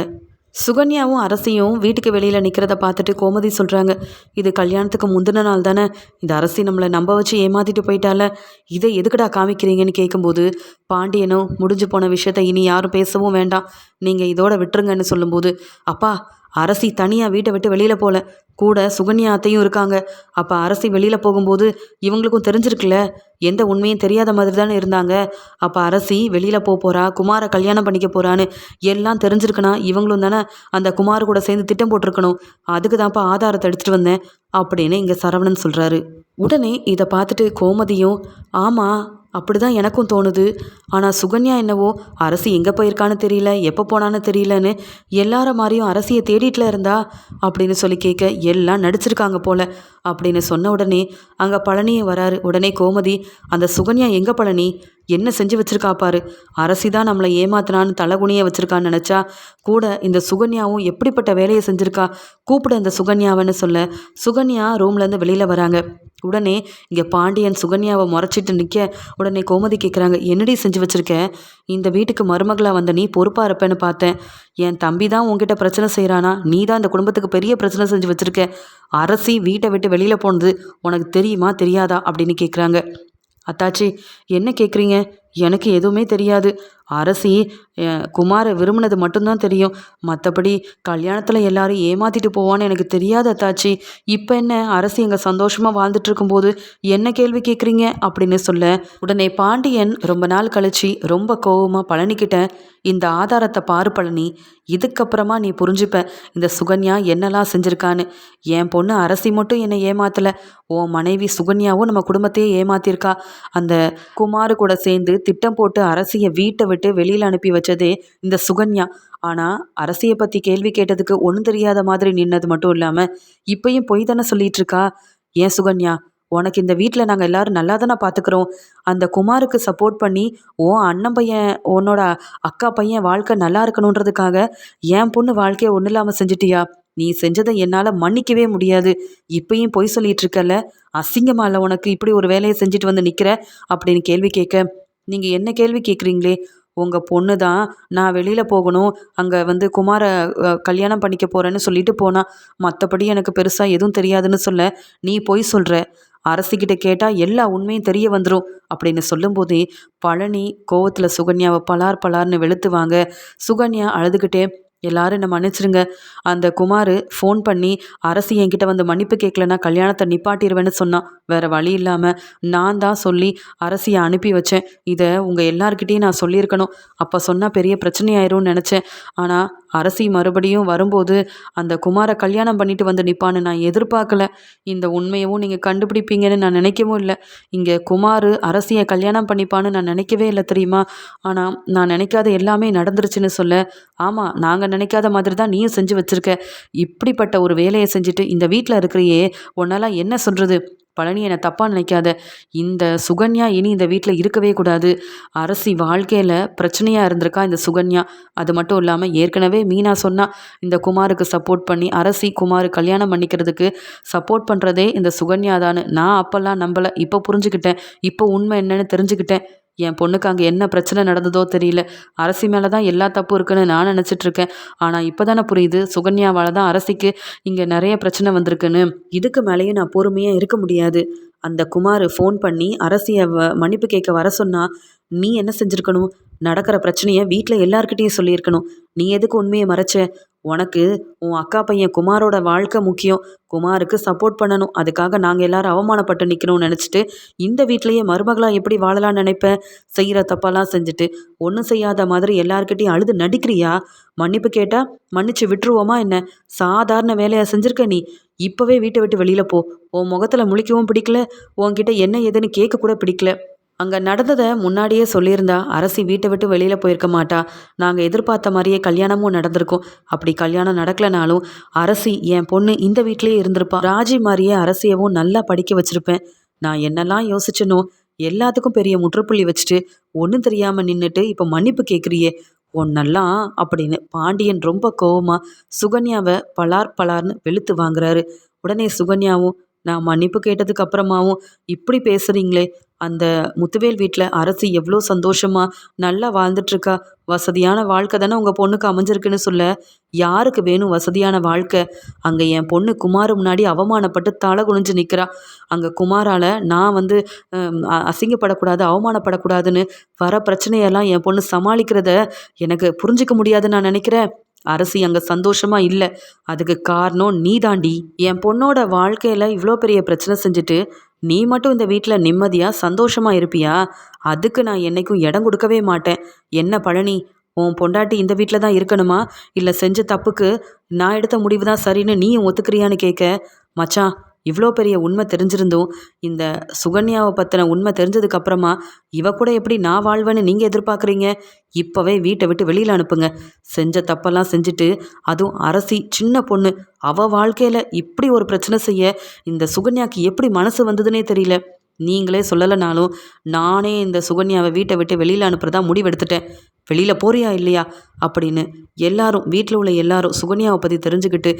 A: சுகன்யாவும் அரசியும் வீட்டுக்கு வெளியில் நிற்கிறத பார்த்துட்டு கோமதி சொல்கிறாங்க இது கல்யாணத்துக்கு முந்தின நாள் தானே. இந்த அரசி நம்மளை நம்ப வச்சு ஏமாத்திட்டு போயிட்டால. இதை எதுக்குடா காமிக்கிறீங்கன்னு கேட்கும்போது பாண்டியனும் முடிஞ்சு போன விஷயத்த இனி யாரும் பேசவும் வேண்டாம். நீங்கள் இதோட விட்டுருங்கன்னு சொல்லும்போது அப்பா அரசி தனியாக வீட்டை விட்டு வெளியில் போகல கூட சுகன்யா அத்தையும் இருக்காங்க. அப்போ அரசி வெளியில் போகும்போது இவங்களுக்கும் தெரிஞ்சிருக்குல்ல? எந்த உண்மையும் தெரியாத மாதிரி தானே இருந்தாங்க. அப்போ அரசி வெளியில் போக போகிறா குமாரை கல்யாணம் பண்ணிக்க போகிறான்னு எல்லாம் தெரிஞ்சிருக்குன்னா இவங்களும் தானே அந்த குமார் கூட சேர்ந்து திட்டம் போட்டிருக்கணும். அதுக்கு தான்ப்பா ஆதாரத்தை எடுத்துகிட்டு வந்தேன் அப்படின்னு இங்கே சரவணன் சொல்கிறாரு உடனே இதை பார்த்துட்டு கோமதியும் ஆமாம் அப்படி தான் எனக்கும் தோணுது. ஆனால் சுகன்யா என்னவோ அரசி எங்கே போயிருக்கான்னு தெரியல எப்போ போனான்னு தெரியலன்னு எல்லார மாதிரியும் அரசியை தேடிட்டுல இருந்தா அப்படின்னு சொல்லி கேட்க எல்லாம் நடிச்சிருக்காங்க போல அப்படின்னு சொன்ன உடனே அங்கே பழனியும் வராரு. உடனே கோமதி அந்த சுகன்யா எங்கே பழனி? என்ன செஞ்சு வச்சிருக்கா பாரு. அரசி தான் நம்மளை ஏமாத்தினான்னு தலகுனியை வச்சிருக்கான்னு நினச்சா கூட இந்த சுகன்யாவும் எப்படிப்பட்ட வேலையை செஞ்சுருக்கா? கூப்பிட அந்த சுகன்யாவன்னு சொல்ல சுகன்யா ரூம்லேருந்து வெளியில் வராங்க. உடனே இங்கே பாண்டியன் சுகன்யாவை முறைச்சிட்டு நிற்க உடனே கோமதி கேட்குறாங்க என்னடி செஞ்சு வச்சுருக்க? இந்த வீட்டுக்கு மருமகளாக வந்த நீ பொறுப்பாக இருப்பேன்னு பார்த்தேன். என் தம்பி தான் உங்ககிட்ட பிரச்சனை செய்கிறானா நீ தான் இந்த குடும்பத்துக்கு பெரிய பிரச்சனை செஞ்சு வச்சுருக்க. அரசி வீட்டை விட்டு வெளியில் போனது உனக்கு தெரியுமா தெரியாதா? அப்படின்னு கேட்குறாங்க அத்தாச்சி என்ன கேட்குறீங்க எனக்கு எதுவுமே தெரியாது. அரசி குமாரை விரும்பினது மட்டும்தான் தெரியும். மற்றபடி கல்யாணத்தில் எல்லாரும் ஏமாற்றிட்டு போவான்னு எனக்கு தெரியாத அத்தாச்சி. இப்போ என்ன அரசி எங்கள் சந்தோஷமாக வாழ்ந்துட்டு இருக்கும்போது என்ன கேள்வி கேட்குறீங்க அப்படின்னு சொல்ல உடனே பாண்டியன் ரொம்ப நாள் கழிச்சு ரொம்ப கோவமாக பழனிக்கிட்ட இந்த ஆதாரத்தை பாரு பழனி இதுக்கப்புறமா நீ புரிஞ்சுப்ப இந்த சுகன்யா என்னெல்லாம் செஞ்சுருக்கான்னு. என் பொண்ணு அரசி மட்டும் என்னை ஏமாத்தலை உன் மனைவி சுகன்யாவும் நம்ம குடும்பத்தையே ஏமாத்திருக்கா. அந்த குமாரு கூட சேர்ந்து திட்டம் போட்டு அரசியை வீட்டை விட்டு வெளியில் அனுப்பி வச்சு வச்சதே இந்த சுகன்யா. ஆனால் அரசியை பற்றி கேள்வி கேட்டதுக்கு ஒன்றும் தெரியாத மாதிரி நின்னது மட்டும் இல்லாமல் இப்பயும் பொய் தானே சொல்லிட்டு இருக்கா? ஏன் சுகன்யா உனக்கு இந்த வீட்டில் நாங்கள் எல்லாரும் நல்லா தானே பார்த்துக்குறோம் அந்த குமாருக்கு சப்போர்ட் பண்ணி ஓ அண்ணன் பையன் உன்னோட அக்கா பையன் வாழ்க்கை நல்லா இருக்கணுன்றதுக்காக என் பொண்ணு வாழ்க்கையை ஒன்றும் இல்லாமல் செஞ்சிட்டியா? நீ செஞ்சதை என்னால் மன்னிக்கவே முடியாது. இப்பயும் பொய் சொல்லிட்டு இருக்கல அசிங்கமா இல்லை உனக்கு இப்படி ஒரு வேலையை செஞ்சுட்டு வந்து நிற்கிற அப்படின்னு கேள்வி கேட்க நீங்கள் என்ன கேள்வி கேட்குறீங்களே? உங்கள் பொண்ணு தான் நான் வெளியில் போகணும் அங்கே வந்து குமாரை கல்யாணம் பண்ணிக்க போகிறேன்னு சொல்லிட்டு போனா மற்றபடி எனக்கு பெருசாக எதுவும் தெரியாதுன்னு சொல்ல நீ பொய் சொல்கிற அரசிக்கிட்ட கேட்டால் எல்லா உண்மையும் தெரிய வந்துடும் அப்படின்னு சொல்லும்போதே பழனி கோவத்தில் சுகன்யாவை பலார் பலார்னு வெளுத்துவாங்க. சுகன்யா அழுதுகிட்டே எல்லாரும் என்னை மன்னிச்சிருங்க. அந்த குமார் ஃபோன் பண்ணி அரசி என்கிட்ட வந்து மன்னிப்பு கேட்கலன்னா கல்யாணத்தை நிப்பாட்டிடுவேன்னு சொன்னான் வேறு வழி இல்லாமல் நான் தான் சொல்லி அரசியை அனுப்பி வச்சேன். இதை உங்கள் எல்லார்கிட்டேயும் நான் சொல்லியிருக்கணும். அப்போ சொன்னால் பெரிய பிரச்சனையாயிரும்னு நினச்சேன். ஆனால் அரசி மறுபடியும் வரும்போது அந்த குமாரை கல்யாணம் பண்ணிட்டு வந்து நிற்பான்னு நான் எதிர்பார்க்கல. இந்த உண்மையவும் நீங்கள் கண்டுபிடிப்பீங்கன்னு நான் நினைக்கவும் இல்லை. இங்கே குமார் அரசியை கல்யாணம் பண்ணிப்பான்னு நான் நினைக்கவே இல்லை தெரியுமா? ஆனால் நான் நினைக்காத எல்லாமே நடந்துருச்சுன்னு சொல்ல. ஆமாம் நாங்கள் நினைக்காத மாதிரி தான் நீயும் செஞ்சு வச்சுருக்க. இப்படிப்பட்ட ஒரு வேலையை செஞ்சுட்டு இந்த வீட்டில் இருக்கிறையே உன்னால் என்ன சொல்கிறது பழனி என்னை தப்பாக நினைக்காத. இந்த சுகன்யா இனி இந்த வீட்டில் இருக்கவே கூடாது. அரசி வாழ்க்கையில் பிரச்சனையாக இருந்திருக்கா இந்த சுகன்யா? அது மட்டும் இல்லாமல் ஏற்கனவே மீனா சொன்னால் இந்த குமாருக்கு சப்போர்ட் பண்ணி அரசி குமார் கல்யாணம் பண்ணிக்கிறதுக்கு சப்போர்ட் பண்ணுறதே இந்த சுகன்யா தான் நான் அப்போல்லாம் நம்பலை. இப்போ புரிஞ்சுக்கிட்டேன். இப்போ உண்மை என்னன்னு தெரிஞ்சுக்கிட்டேன். என் பொண்ணுக்கு அங்கே என்ன பிரச்சனை நடந்ததோ தெரியல. அரசி மேலே தான் எல்லா தப்பும் இருக்குன்னு நான் நினச்சிட்ருக்கேன் ஆனால் இப்போ தானே புரியுது. சுகன்யாவால் தான் அரசிக்கு இங்கே நிறைய பிரச்சனை வந்திருக்குன்னு. இதுக்கு மேலேயும் நான் பொறுமையாக இருக்க முடியாது. அந்த குமார் ஃபோன் பண்ணி அரசியை வ மன்னிப்பு கேட்க வர சொன்னால் நீ என்ன செஞ்சுருக்கணும்? நடக்கிற பிரச்சனையை வீட்டில் எல்லார்கிட்டேயும் சொல்லியிருக்கணும். நீ எதுக்கு உண்மையை மறைச்ச? உனக்கு உன் அக்கா பையன் குமாரோட வாழ்க்கை முக்கியம். குமாருக்கு சப்போர்ட் பண்ணணும். அதுக்காக நாங்கள் எல்லாரும் அவமானப்பட்டு நிற்கணும்னு நினச்சிட்டு இந்த வீட்லேயே மருமகளாக எப்படி வாழலாம்னு நினைப்பேன் செய்கிற தப்பெல்லாம் செஞ்சுட்டு ஒன்றும் செய்யாத மாதிரி எல்லாருக்கிட்டையும் அழுது நடிக்கிறியா? மன்னிப்பு கேட்டால் மன்னிச்சு விட்டுருவோமா என்ன? சாதாரண வேலையாக செஞ்சுருக்க நீ? இப்போவே வீட்டை விட்டு வெளியில் போ. உன் முகத்தில் முழிக்கவும் பிடிக்கல. உன்கிட்ட என்ன ஏதுன்னு கேட்க கூட பிடிக்கல. அங்கே நடந்ததை முன்னாடியே சொல்லியிருந்தா அரசி வீட்டை விட்டு வெளியில் போயிருக்க மாட்டா. நாங்கள் எதிர்பார்த்த மாதிரியே கல்யாணமும் நடந்திருக்கும். அப்படி கல்யாணம் நடக்கலைனாலும் அரசி என் பொண்ணு இந்த வீட்லேயே இருந்திருப்பா. ராஜி மாதிரியே அரசியவும் நல்லா படிக்க வச்சுருப்பேன். நான் என்னெல்லாம் யோசிச்சனோ எல்லாத்துக்கும் பெரிய முற்றுப்புள்ளி வச்சுட்டு ஒன்றும் தெரியாமல் நின்றுட்டு இப்போ மன்னிப்பு கேட்குறியே ஒன்னெல்லாம் அப்படின்னு பாண்டியன் ரொம்ப கோவமாக சுகன்யாவை பலார் பலார்னு வெளுத்து வாங்குறாரு. உடனே சுகன்யாவும் நான் மன்னிப்பு கேட்டதுக்கு அப்புறமாவும் இப்படி பேசுகிறீங்களே அந்த முத்துவேல் வீட்டில் அரசு எவ்வளோ சந்தோஷமாக நல்லா வாழ்ந்துட்டுருக்கா. வசதியான வாழ்க்கை தானே உங்கள் பொண்ணுக்கு அமைஞ்சிருக்குன்னு சொல்ல. யாருக்கு வேணும் வசதியான வாழ்க்கை? அங்கே என் பொண்ணு குமார் முன்னாடி அவமானப்பட்டு தலை குனிஞ்சு நிற்கிறா அங்கே குமாரால் நான் வந்து அசிங்கப்படக்கூடாது அவமானப்படக்கூடாதுன்னு வர பிரச்சனையெல்லாம் என் பொண்ணு சமாளிக்கிறத எனக்கு புரிஞ்சிக்க முடியாதுன்னு நான் நினைக்கிறேன். அரசி அங்கே சந்தோஷமா இல்லை. அதுக்கு காரணம் நீ தாண்டி. என் பொண்ணோட வாழ்க்கையில் இவ்வளோ பெரிய பிரச்சனை செஞ்சுட்டு நீ மட்டும் இந்த வீட்டில் நிம்மதியாக சந்தோஷமா இருப்பியா? அதுக்கு நான் என்னைக்கும் இடம் கொடுக்கவே மாட்டேன். என்ன பழனி உன் பொண்டாட்டி இந்த வீட்டில் தான் இருக்கணுமா? இல்லை செஞ்ச தப்புக்கு நான் எடுத்த முடிவு தான் சரின்னு நீயும் ஒத்துக்கிறியான்னு கேட்க மச்சான் இவ்வளோ பெரிய உண்மை தெரிஞ்சிருந்தும் இந்த சுகன்யாவை பற்றின உண்மை தெரிஞ்சதுக்கு அப்புறமா இவ கூட எப்படி நான் வாழ்வேன்னு நீங்கள் எதிர்பார்க்குறீங்க? இப்போவே வீட்டை விட்டு வெளியில் அனுப்புங்க. செஞ்ச தப்பெல்லாம் செஞ்சுட்டு அதுவும் அரசி சின்ன பொண்ணு அவள் வாழ்க்கையில் இப்படி ஒரு பிரச்சனை செய்ய இந்த சுகன்யாக்கு எப்படி மனசு வந்ததுன்னே தெரியல. நீங்களே சொல்லலைனாலும் நானே இந்த சுகன்யாவை வீட்டை விட்டு வெளியில் அனுப்புறதா முடிவெடுத்துட்டேன். வெளியில் போறியா இல்லையா? அப்படின்னு எல்லாரும் வீட்டில் உள்ள எல்லாரும் சுகன்யாவை பற்றி தெரிஞ்சுக்கிட்டு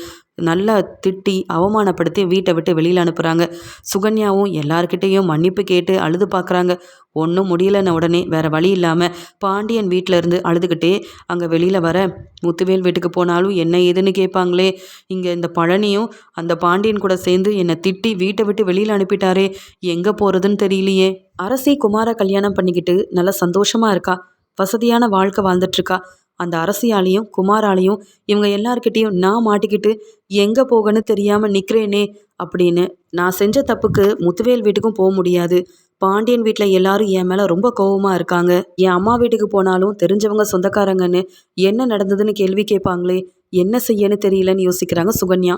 A: நல்லா திட்டி அவமானப்படுத்தி வீட்டை விட்டு வெளியில் அனுப்புகிறாங்க சுகன்யாவும் எல்லார்கிட்டேயும் மன்னிப்பு கேட்டு அழுது பார்க்குறாங்க ஒன்றும் முடியலன்ன உடனே வேறு வழி இல்லாமல் பாண்டியன் வீட்டில் இருந்து அழுதுகிட்டே அங்கே வெளியில் வர முத்துவேல் வீட்டுக்கு போனாலும் என்ன ஏதுன்னு கேட்பாங்களே இங்கே இந்த பழனியும் அந்த பாண்டியன் கூட சேர்ந்து என்னை திட்டி வீட்டை விட்டு வெளியில் அனுப்பிட்டாரே. எங்கே போ போகிறதுன்னு தெரியலையே. அரசி குமார கல்யாணம் பண்ணிக்கிட்டு நல்லா சந்தோஷமா இருக்கா? வசதியான வாழ்க்கை வாழ்ந்துட்டுருக்கா அந்த அரசியாலையும் குமாராலையும் இவங்க எல்லார்கிட்டேயும் நான் மாட்டிக்கிட்டு எங்கே போகன்னு தெரியாமல் நிற்கிறேனே அப்படின்னு நான் செஞ்ச தப்புக்கு முத்துவேல் வீட்டுக்கும் போக முடியாது. பாண்டியன் வீட்டில் எல்லாரும் என் மேலே ரொம்ப கோவமாக இருக்காங்க. என் அம்மா வீட்டுக்கு போனாலும் தெரிஞ்சவங்க சொந்தக்காரங்கன்னு என்ன நடந்ததுன்னு கேள்வி கேட்பாங்களே என்ன செய்யன்னு தெரியலன்னு யோசிக்கிறாங்க சுகன்யா.